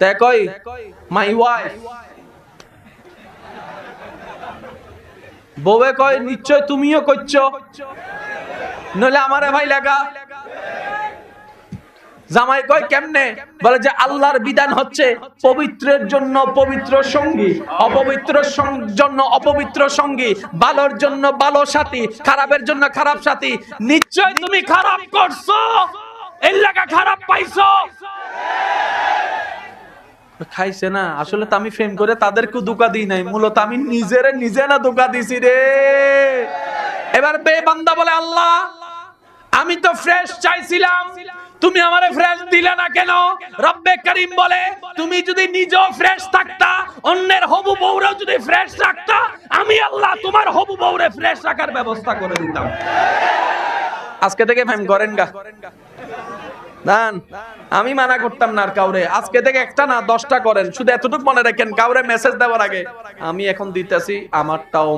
তে কই my wife বউয়ে কয় নিশ্চয় তুমিও করছ নইলে আমারে ভাই লাগা জামাই কয় কেমনে বলে যে আল্লাহর বিধান হচ্ছে পবিত্রের জন্য পবিত্র সঙ্গী অপবিত্র জন্য অপবিত্র সঙ্গী ভালোর জন্য ভালো সাথী খারাপের জন্য খারাপ সাথী নিশ্চয় তুমি খারাপ করছ এই লাগা খারাপ পাইছো খাইছে না। আসলে তো আমি ফেম করে তাদেরকে ধোকা দিই নাই। মূলত আমি নিজের নিজে না ধোকা দিছি রে। এবার বে বান্দা বলে, আল্লাহ, আমি তো ফ্রেশ চাইছিলাম। তুমি আমারে ফ্রেশ দিলে না কেন? রব্বে করিম বলে, তুমি যদি নিজেও ফ্রেশ থাকতা, অন্যের হবু বউরেও যদি ফ্রেশ রাখতা, আমি আল্লাহ তোমার হবু বউরে ফ্রেশ রাখার ব্যবস্থা করে দিতাম। আজকে থেকে ফেম করেন গা। দান, আমি মানা করতাম না আর কাউরে। আজকে থেকে একটা না, দশটা করেন। শুধু এতটুকু মনে রাখেন, কাউরে মেসেজ দেওয়ার আগে। আমি এখন দিতেছি, আমারটাও